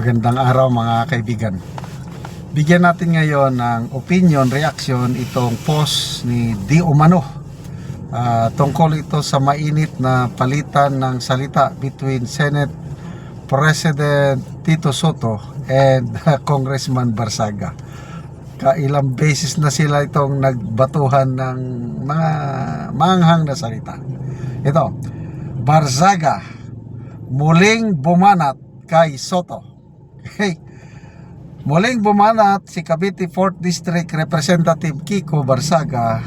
Magandang araw mga kaibigan. Bigyan natin ngayon ng opinion, reaction itong post ni Di Umano. Ah, tungkol ito sa mainit na palitan ng salita between Senate President Tito Soto and Congressman Barsaga. Kailang beses na sila itong nagbatuhan ng mga manghang na salita. Ito, Barzaga muling bumanat kay Soto. Hey, muling bumanat si Cavite 4th District Representative Kiko Barsaga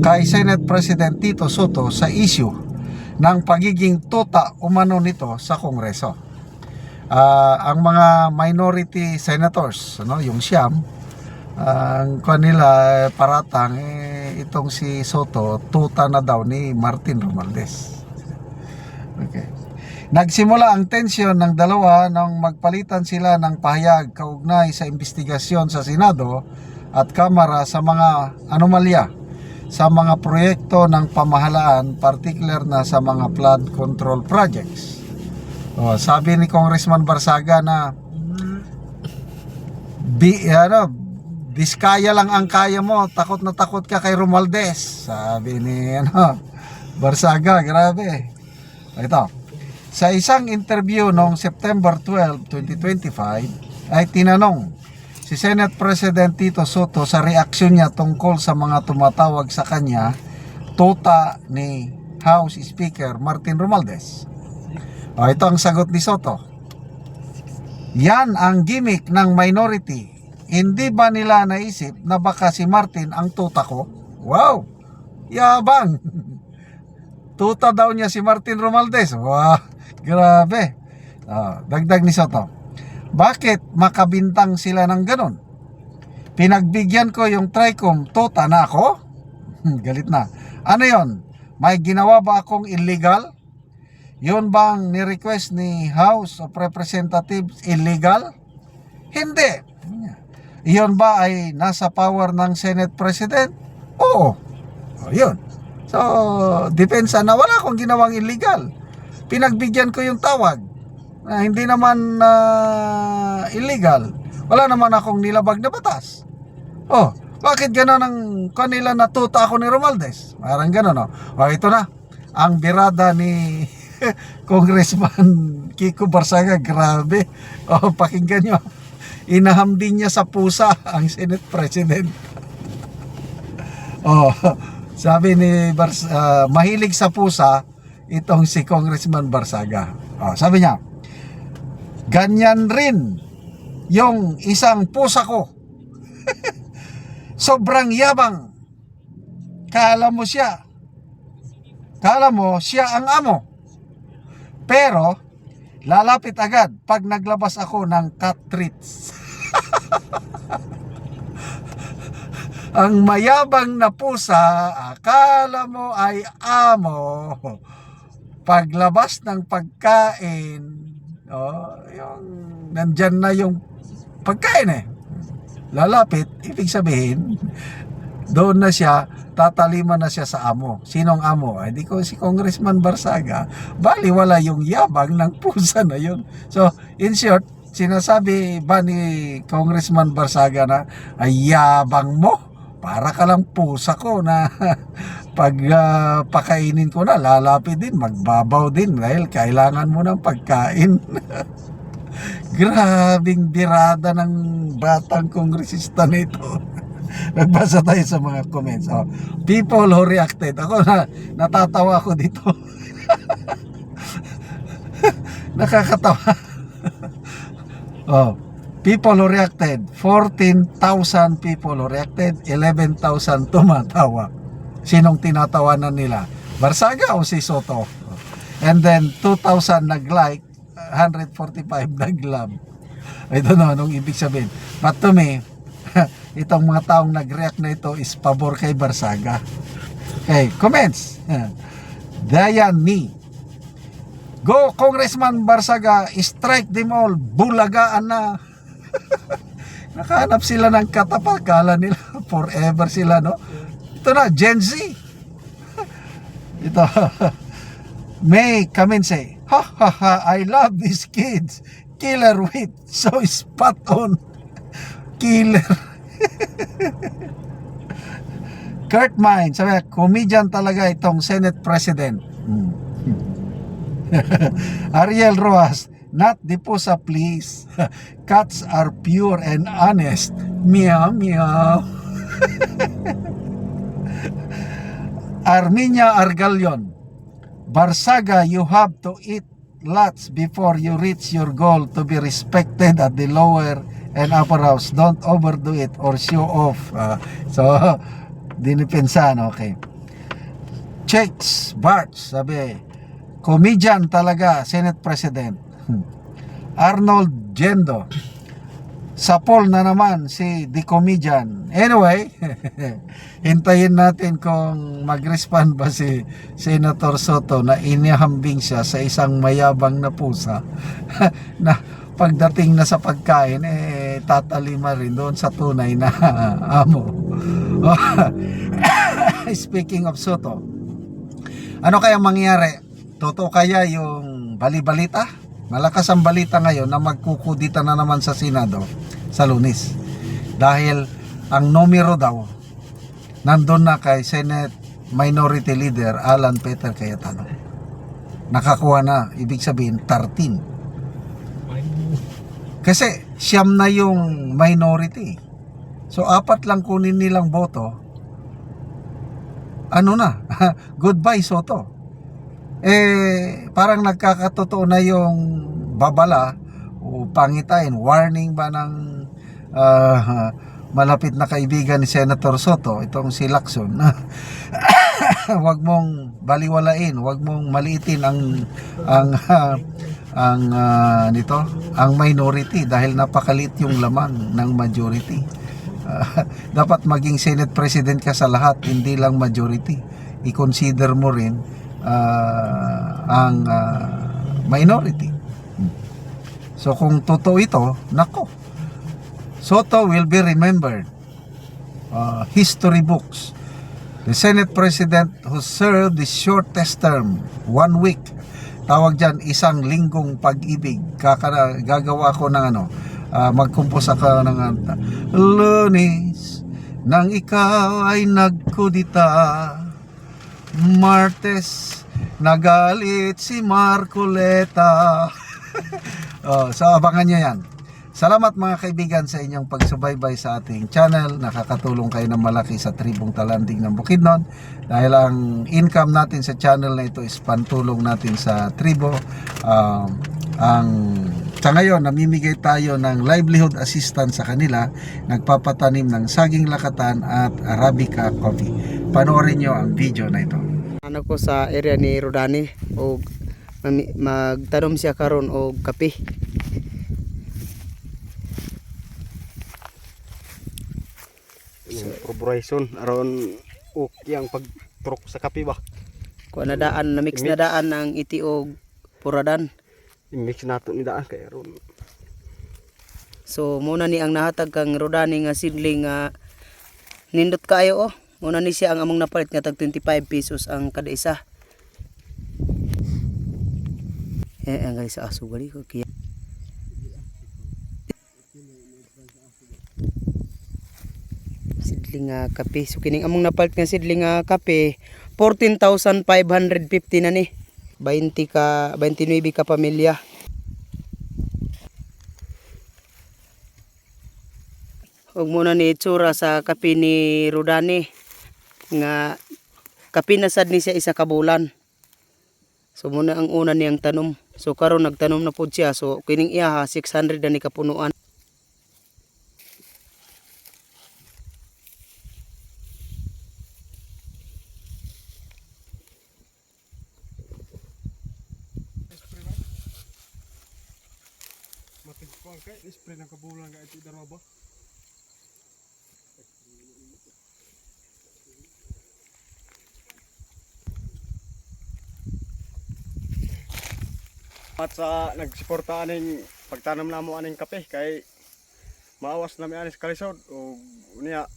kay Senate President Tito Soto sa issue ng pagiging tuta umano nito sa Kongreso. Ah, ang mga minority senators, ano, yung siyam, ang kanila eh, paratang eh, itong si Soto tuta na daw ni Martin Romualdez. Okay. Nagsimula ang tensyon ng dalawa nang magpalitan sila ng pahayag kaugnay sa investigasyon sa Senado at Kamara sa mga anomalya sa mga proyekto ng pamahalaan, particular na sa mga flood control projects. O, sabi ni Congressman Barsaga na bi, ano, Biskaya lang ang kaya mo, takot na takot ka kay Romualdez. Sabi ni ano, Barsaga, grabe. Ito, sa isang interview noong September 12, 2025, ay tinanong si Senate President Tito Soto sa reaksyon niya tungkol sa mga tumatawag sa kanya tuta ni House Speaker Martin Romualdez. O, ito ang sagot ni Soto. Yan ang gimmick ng minority. Hindi ba nila naisip na baka si Martin ang tuta ko? Wow! Yabang! Tuta daw niya si Martin Romualdez. Wow! Grabe! Ah, dagdag ni Soto. Bakit makabintang sila ng ganon? Pinagbigyan ko yung Tricom, tuta na ako? Hmm, Galit na. Ano yon? May ginawa ba akong illegal? Yun bang ni-request ni House of Representatives illegal? Hindi. Iyon ba ay nasa power ng Senate President? Oo. O, yun. So, depensa na wala akong ginawang illegal. Pinagbigyan ko yung tawag. Na hindi naman na illegal. Wala naman akong nilabag na batas. Oh, bakit gano'n ang kanila natuta ako ni Romualdez? Parang gano'n, no? O, ito na. Ang birada ni Congressman Kiko Barsaga, grabe. O, pakinggan nyo. Inahambing niya sa pusa ang Senate President. Oh, sabi ni Bars, ah, mahilig sa pusa itong si Congressman Barsaga. Oh, sabi niya, ganyan rin yung isang pusa ko. Sobrang yabang. Kala mo siya. Kala mo siya ang amo. Pero, lalapit agad pag naglabas ako ng cat treats. ang mayabang na pusa, akala mo ay amo. Paglabas ng pagkain, oh, yung nandyan na yung pagkain eh. Lalapit, ibig sabihin, doon na siya, tatalima na siya sa amo. Sinong amo? Ay, di ko si Congressman Barsaga. Bali, wala yung yabang ng pusa na yun. So, in short, sinasabi ba ni Congressman Barsaga na ay yabang mo? Para ka lang pusa ko na pag ah, pakainin ko na, lalapit din, magbabaw din dahil kailangan mo ng pagkain. Grabing birada ng batang kongresista nito. Nagbasa tayo sa mga comments. Oh, people who reacted. Ako na, natatawa ako dito. Nakakatawa. oh, people who reacted. 14,000 people who reacted. 11,000 tumatawa. Sinong tinatawanan nila? Barsaga o si Soto? And then 2,000 nag-like, 145 nag-love. I don't know anong ibig sabihin. But to me, itong mga taong nag-react na ito is pabor kay Barsaga. Okay, comments. Dayan me. Go Congressman Barsaga, strike them all. Bulagaan na. Nakahanap sila ng katapakala nila. Forever sila, no? Ito na, Gen Z. Ito. May Kaminse. Ha ha ha, I love these kids. Killer wit, so spot on. Killer. Kurt Mine, sabi, comedian talaga itong Senate President. Hmm. Ariel Roas, not the pusa please. Cats are pure and honest. Meow, meow. Arminia Argalion, Barsaga, you have to eat lots before you reach your goal to be respected at the lower and upper house. Don't overdo it or show off. Ah, so, dinipensan, okay. Checks, Bart, sabi, comedian talaga, Senate President. Arnold Gendo, sa poll na naman si The Comedian. Anyway, hintayin natin kung mag-respond ba si Senator Soto na inihambing siya sa isang mayabang na pusa na pagdating na sa pagkain, eh, tatalima rin doon sa tunay na amo. Speaking of Soto, ano kaya mangyari? Totoo kaya yung balibalita? Malakas ang balita ngayon na magkukudita na naman sa Senado sa lunis. Dahil ang numero daw nandun na kay Senate Minority Leader Alan Peter Cayetano. Nakakuha na, ibig sabihin 13. Kasi siyam na yung minority. So apat lang kunin nilang boto. Ano na? Goodbye Soto eh parang nagkakatotoo na yung babala o pangitain, warning ba ng ah, malapit na kaibigan ni Senator Soto, itong si Lacson, wag mong baliwalain, wag mong maliitin ang ang ah, ang ah, nito, ang minority dahil napakaliit yung laman ng majority. Ah, dapat maging Senate President ka sa lahat, hindi lang majority. I-consider mo rin ah, ang ah, minority. So kung totoo ito, nako. Soto will be remembered. Uh, history books. The Senate President who served the shortest term, one week. Tawag dyan, isang linggong pag-ibig. Kakana, gagawa ko ng ano, uh, magkumpos ako ng anta. Lunes, nang ikaw ay nagkudita. Martes, nagalit si Marcoleta. oh, so abangan nyo yan. Salamat mga kaibigan sa inyong pagsubaybay sa ating channel. Nakakatulong kayo ng malaki sa tribong talanding ng Bukidnon. Dahil ang income natin sa channel na ito is pantulong natin sa tribo. Um, ang sa ngayon, namimigay tayo ng livelihood assistance sa kanila. Nagpapatanim ng saging lakatan at Arabica coffee. Panoorin nyo ang video na ito. Ano ko sa area ni Rodani o magtanom siya karon og kape. Corporation aron okay ang pagturok sa kape ba? Kuha na daan na mix na daan ng iti og puradan. I-mix nato ni daan kay aron so muna ni ang nahatag kang Rodani nga seedling nga nindot kayo oh muna ni siya ang among napalit nga tag 25 pesos ang kada isa. Eh ang gali sa aso gali ko kaya sidling nga kape. So kining among napalit nga sidling nga kape 14,550 na ni. 20 ka 29 ka pamilya. Huwag muna ni itsura sa kape ni Rodani nga kape na sad ni siya isa ka bulan. So muna ang una niyang tanom. So karon nagtanom na pud siya. So kining iya ha 600 na ni kapunuan. matigkuan kay spray ng kabulan ka ito daro ba At sa nagsuporta aning pagtanam namo aning kape kay maawas na mi anis kalisod o niya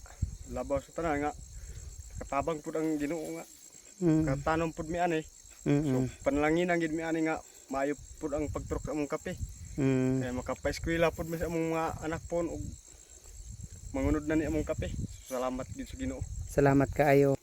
labaw sa tanan nga katabang pud ang Ginoo nga Mm. katanom pud mi ani so Mm. panalangin ang gid mi ani nga maayo pud ang pagturok sa among kape. Mm. Kaya makapaeskwela pud mi sa among mga anak pon ug mangunod na ni among kape. Salamat gid sa Ginoo. Salamat kaayo.